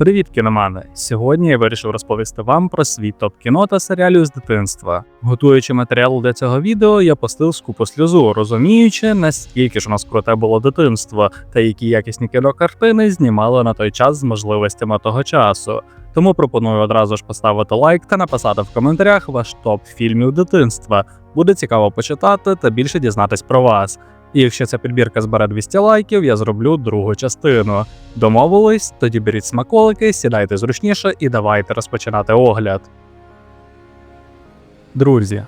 Привіт, кіномани! Сьогодні я вирішив розповісти вам про свій топ кіно та серіалів з дитинства. Готуючи матеріал для цього відео, я постив скупу сльозу, розуміючи, наскільки ж у нас круте було дитинство та які якісні кінокартини знімали на той час з можливостями того часу. Тому пропоную одразу ж поставити лайк та написати в коментарях ваш топ фільмів дитинства. Буде цікаво почитати та більше дізнатись про вас. І якщо ця підбірка збере 200 лайків, я зроблю другу частину. Домовились? Тоді беріть смаколики, сідайте зручніше і давайте розпочинати огляд. Друзі.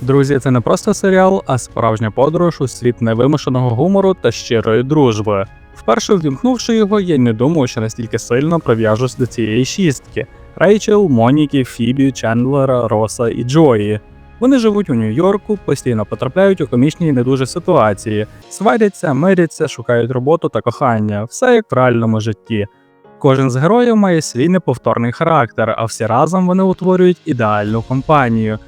Друзі, це не просто серіал, а справжня подорож у світ невимушеного гумору та щирої дружби. Вперше ввімкнувши його, я не думав, що настільки сильно прив'яжусь до цієї шістки: Рейчел, Моніки, Фібі, Чендлера, Роса і Джої. Вони живуть у Нью-Йорку, постійно потрапляють у комічні і не дуже ситуації, сваряться, миряться, шукають роботу та кохання, все як в реальному житті. Кожен з героїв має свій неповторний характер, а всі разом вони утворюють ідеальну компанію.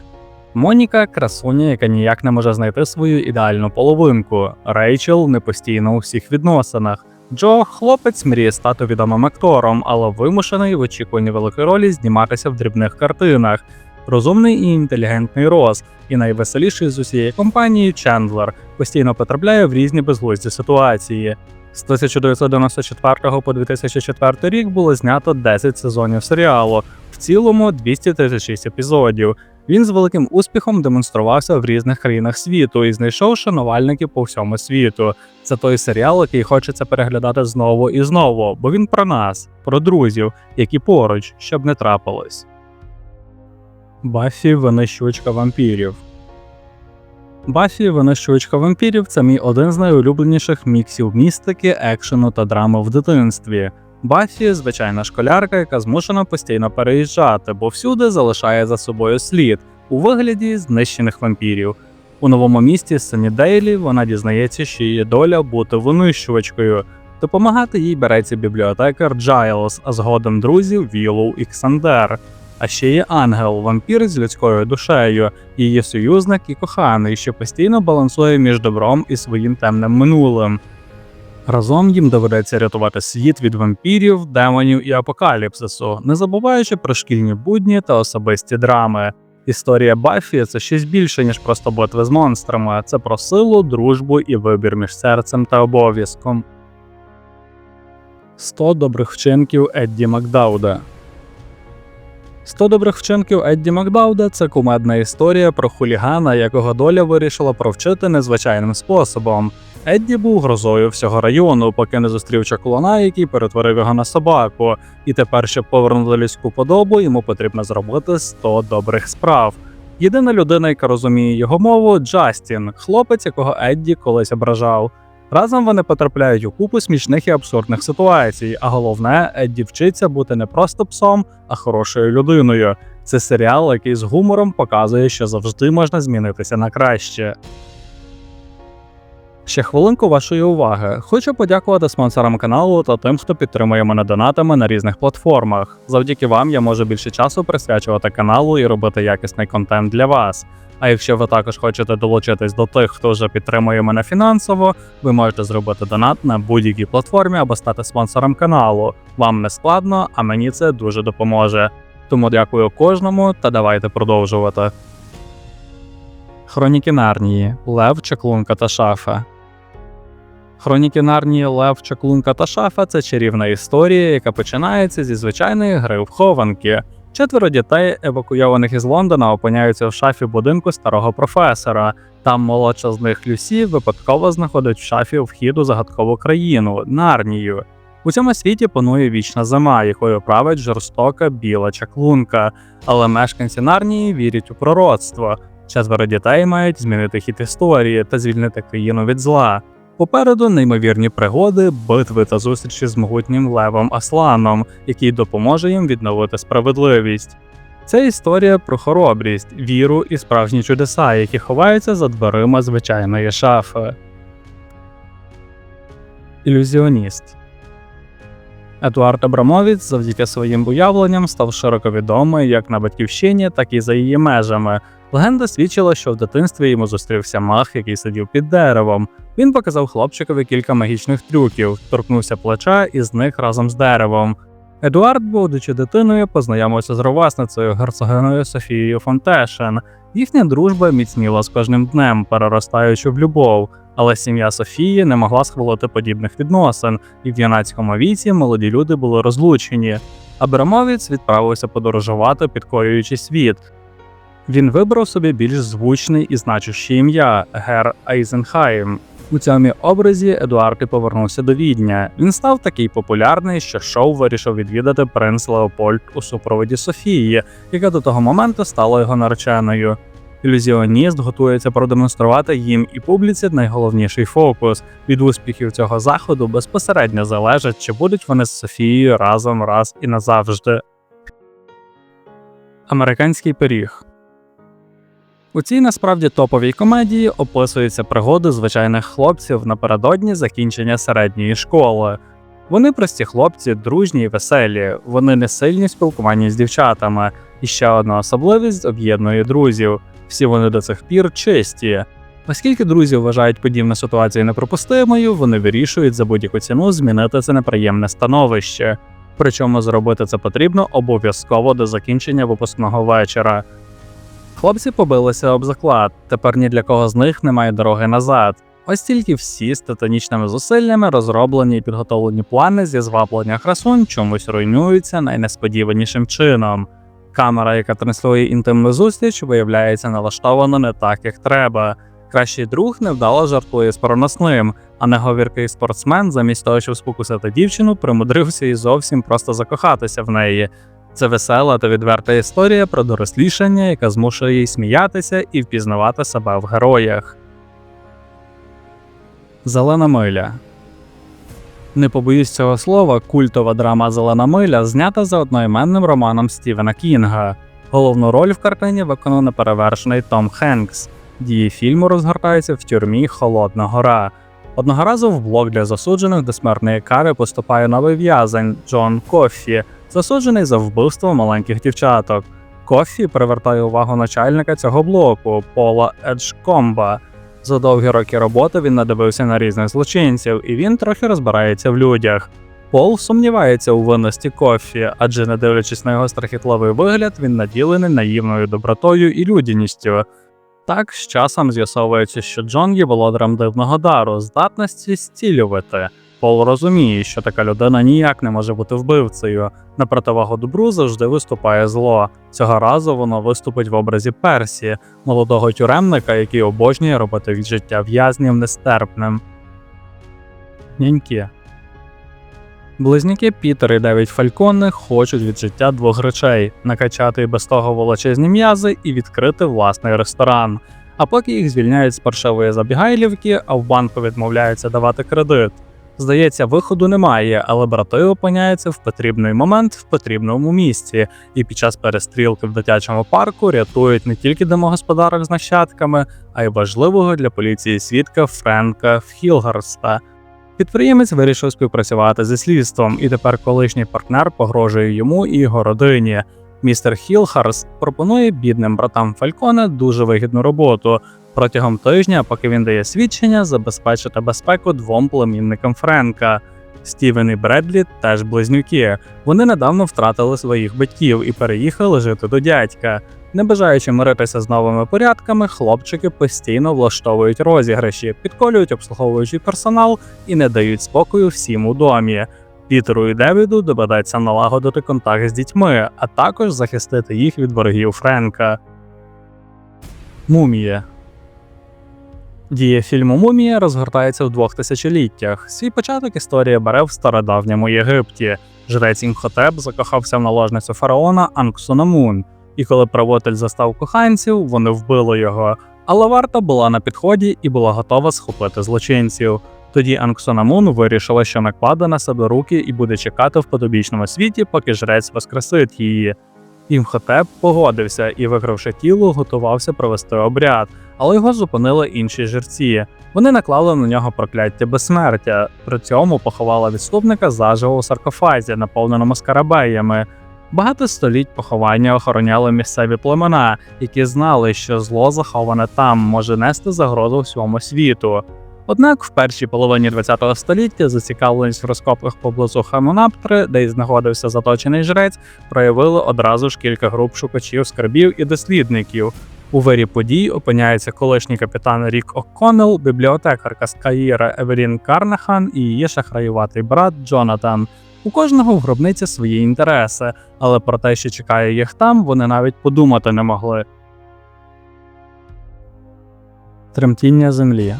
Моніка красуня, яка ніяк не може знайти свою ідеальну половинку. Рейчел не постійно у всіх відносинах. Джо хлопець мріє стати відомим актором, але вимушений в очікуванні великої ролі зніматися в дрібних картинах розумний і інтелігентний Роз, і найвеселіший з усієї компанії Чендлер постійно потрапляє в різні безглузді ситуації. З 1994 по 2004 рік було знято 10 сезонів серіалу, в цілому 236 епізодів. Він з великим успіхом демонструвався в різних країнах світу і знайшов шанувальників по всьому світу. Це той серіал, який хочеться переглядати знову і знову, бо він про нас, про друзів, які поруч, щоб не трапилось. Баффі винищувачка вампірів. Баффі винищувачка вампірів це мій один з найулюбленіших міксів містики, екшену та драми в дитинстві. Баффі звичайна школярка, яка змушена постійно переїжджати, бо всюди залишає за собою слід у вигляді знищених вампірів. У новому місті Санідейлі вона дізнається, що її доля бути винищувачкою. Допомагати їй береться бібліотекар Джайлз, а згодом друзів Вілоу і Ксандер. А ще є ангел, вампір з людською душею, її союзник і коханий, що постійно балансує між добром і своїм темним минулим. Разом їм доведеться рятувати світ від вампірів, демонів і апокаліпсису, не забуваючи про шкільні будні та особисті драми. Історія Баффі – це щось більше, ніж просто битви з монстрами, це про силу, дружбу і вибір між серцем та обов'язком. 100 добрих вчинків Едді Макдауда 100 добрих вчинків Едді Макдауда це кумедна історія про хулігана, якого доля вирішила провчити незвичайним способом. Едді був грозою всього району, поки не зустрів чаклуна, який перетворив його на собаку. І тепер, щоб повернути людську подобу, йому потрібно зробити 100 добрих справ. Єдина людина, яка розуміє його мову Джастін, хлопець, якого Едді колись ображав. Разом вони потрапляють у купу смішних і абсурдних ситуацій, а головне, Едді вчиться бути не просто псом, а хорошою людиною. Це серіал, який з гумором показує, що завжди можна змінитися на краще. Ще хвилинку вашої уваги. Хочу подякувати спонсорам каналу та тим, хто підтримує мене донатами на різних платформах. Завдяки вам я можу більше часу присвячувати каналу і робити якісний контент для вас. А якщо ви також хочете долучитись до тих, хто вже підтримує мене фінансово, ви можете зробити донат на будь-якій платформі або стати спонсором каналу. Вам не складно, а мені це дуже допоможе. Тому дякую кожному та давайте продовжувати. Хроніки Нарнії Лев, Чаклунка та Шафа. Хроніки Нарнії Лев, Чаклунка та Шафа це чарівна історія, яка починається зі звичайної гри в хованки. Четверо дітей, евакуйованих із Лондона, опиняються в шафі будинку старого професора. Там молодша з них Люсі випадково знаходить в шафі вхід у загадкову країну Нарнію. У цьому світі панує вічна зима, якою править жорстока біла чаклунка. Але мешканці Нарнії вірять у пророцтво. Четверо дітей мають змінити хід історії та звільнити країну від зла. Попереду неймовірні пригоди, битви та зустрічі з могутнім левом Асланом, який допоможе їм відновити справедливість. Це історія про хоробрість, віру і справжні чудеса, які ховаються за дверима звичайної шафи. Ілюзіоніст Едуард Абрамовіц завдяки своїм уявленням став широко відомий як на батьківщині, так і за її межами. Легенда свідчила, що в дитинстві йому зустрівся мах, який сидів під деревом. Він показав хлопчикові кілька магічних трюків, торкнувся плеча і зник разом з деревом. Едуард, будучи дитиною, познайомився з ровесницею герцогиною Софією Фонтешен. Їхня дружба міцніла з кожним днем, переростаючи в любов, але сім'я Софії не могла схвалити подібних відносин, і в юнацькому віці молоді люди були розлучені. Абрамовець відправився подорожувати, підкорюючи світ. Він вибрав собі більш звучний і значуще ім'я Гер Айзенхайм. У цьому образі Едуард і повернувся до Відня. Він став такий популярний, що шоу вирішив відвідати принц Леопольд у супроводі Софії, яка до того моменту стала його нареченою. Ілюзіоніст готується продемонструвати їм і публіці найголовніший фокус. Від успіхів цього заходу безпосередньо залежить, чи будуть вони з Софією разом раз і назавжди. Американський пиріг у цій насправді топовій комедії описуються пригоди звичайних хлопців напередодні закінчення середньої школи. Вони прості хлопці, дружні й веселі, вони не сильні в спілкуванні з дівчатами, і ще одна особливість об'єднує друзів. Всі вони до цих пір чисті. Оскільки друзі вважають подібну ситуацію неприпустимою, вони вирішують за будь-яку ціну змінити це неприємне становище. Причому зробити це потрібно обов'язково до закінчення випускного вечора. Хлопці побилися об заклад, тепер ні для кого з них немає дороги назад. Ось тільки всі з титанічними зусиллями розроблені і підготовлені плани зі зваблення красунь чомусь руйнуються найнесподіванішим чином. Камера, яка транслює інтимну зустріч, виявляється налаштована не так, як треба. Кращий друг невдало жартує з переносним, а неговіркий спортсмен, замість того, щоб спокусити дівчину, примудрився і зовсім просто закохатися в неї. Це весела та відверта історія про дорослішання, яка змушує їй сміятися і впізнавати себе в героях. Зелена миля. Не побоюсь цього слова, культова драма Зелена миля знята за одноіменним романом Стівена Кінга. Головну роль в картині виконав неперевершений Том Хенкс. Дії фільму розгортаються в тюрмі Холодна Гора. Одного разу в блок для засуджених до смертної кари поступає новий в'язень Джон Коффі, засуджений за вбивство маленьких дівчаток. Коффі привертає увагу начальника цього блоку Пола Еджкомба. За довгі роки роботи він надивився на різних злочинців, і він трохи розбирається в людях. Пол сумнівається у винності Коффі, адже, не дивлячись на його страхітливий вигляд, він наділений наївною добротою і людяністю. Так, з часом з'ясовується, що Джон є володарем дивного дару, здатності зцілювати. Пол розуміє, що така людина ніяк не може бути вбивцею. На противагу добру завжди виступає зло. Цього разу воно виступить в образі Персі, молодого тюремника, який обожнює робити від життя в'язнів нестерпним. Няньки Близнюки Пітер і Девід Фалькони хочуть від життя двох речей: накачати без того величезні м'язи і відкрити власний ресторан. А поки їх звільняють з паршивої забігайлівки, а в банку відмовляються давати кредит. Здається, виходу немає, але брати опиняються в потрібний момент в потрібному місці, і під час перестрілки в дитячому парку рятують не тільки домогосподарок з нащадками, а й важливого для поліції свідка Френка Фхілгарста. Підприємець вирішив співпрацювати зі слідством, і тепер колишній партнер погрожує йому і його родині. Містер Хілхарс пропонує бідним братам Фальконе дуже вигідну роботу протягом тижня, поки він дає свідчення, забезпечити безпеку двом племінникам Френка. Стівен і Бредлі теж близнюки. Вони недавно втратили своїх батьків і переїхали жити до дядька. Не бажаючи миритися з новими порядками, хлопчики постійно влаштовують розіграші, підколюють обслуговуючий персонал і не дають спокою всім у домі. Пітеру і Девіду доведеться налагодити контакт з дітьми, а також захистити їх від ворогів Френка. Мумія Дія фільму Мумія розгортається в двох тисячоліттях. Свій початок історія бере в стародавньому Єгипті. Жрець Імхотеп закохався в наложницю фараона Анксунамун, і коли правитель застав коханців, вони вбили його. Але варта була на підході і була готова схопити злочинців. Тоді Анксонамун вирішила, що накладе на себе руки і буде чекати в подобічному світі, поки жрець воскресить її. Імхотеп погодився і, викривши тіло, готувався провести обряд, але його зупинили інші жерці. Вони наклали на нього прокляття безсмертя. При цьому поховали відступника заживо у саркофазі, наповненому скарабеями. Багато століть поховання охороняли місцеві племена, які знали, що зло заховане там може нести загрозу всьому світу. Однак в першій половині ХХ століття зацікавленість в розкопах поблизу Хамонаптри, де й знаходився заточений жрець, проявили одразу ж кілька груп шукачів скарбів і дослідників. У вирі подій опиняється колишній капітан Рік О'Коннелл, бібліотекарка з Каїра Еверін Карнахан і її шахраюватий брат Джонатан. У кожного в гробниці свої інтереси, але про те, що чекає їх там, вони навіть подумати не могли. Тремтіння землі.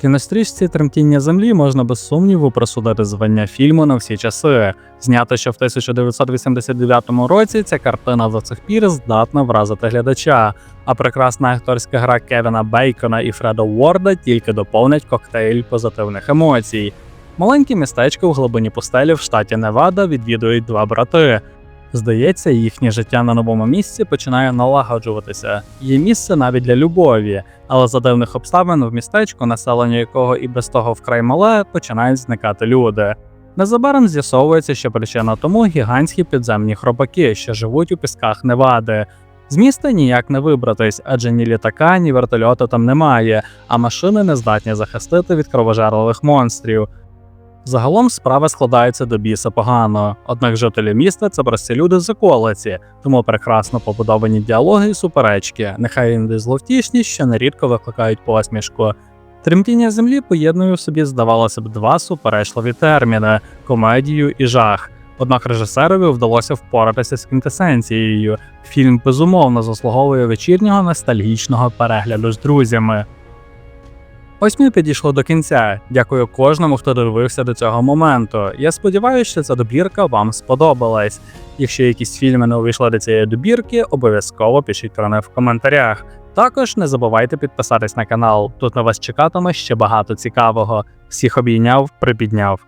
Кінострічці Тремтіння землі можна без сумніву присудити звання фільму на всі часи. Знято, що в 1989 році ця картина до цих пір здатна вразити глядача, а прекрасна акторська гра Кевіна Бейкона і Фреда Уорда тільки доповнять коктейль позитивних емоцій. Маленьке містечко в глибині пустелі в штаті Невада відвідують два брати. Здається, їхнє життя на новому місці починає налагоджуватися. Є місце навіть для любові, але за дивних обставин в містечку, населення якого і без того вкрай мале, починають зникати люди. Незабаром з'ясовується, що причина тому гігантські підземні хробаки, що живуть у пісках Невади. З міста ніяк не вибратись, адже ні літака, ні вертольоту там немає, а машини не здатні захистити від кровожерливих монстрів. Загалом справа складається до біса погано, однак жителі міста це прості люди з околиці, тому прекрасно побудовані діалоги і суперечки, нехай іноді зловтішні, що нерідко викликають посмішку. Тремтіння землі поєднує в собі, здавалося б, два суперечливі терміни комедію і жах. Однак режисерові вдалося впоратися з квінтесенцією. Фільм безумовно заслуговує вечірнього ностальгічного перегляду з друзями. Ось ми підійшли до кінця. Дякую кожному, хто дивився до цього моменту. Я сподіваюся, що ця добірка вам сподобалась. Якщо якісь фільми не увійшли до цієї добірки, обов'язково пишіть про них в коментарях. Також не забувайте підписатись на канал. Тут на вас чекатиме ще багато цікавого. Всіх обійняв, припідняв.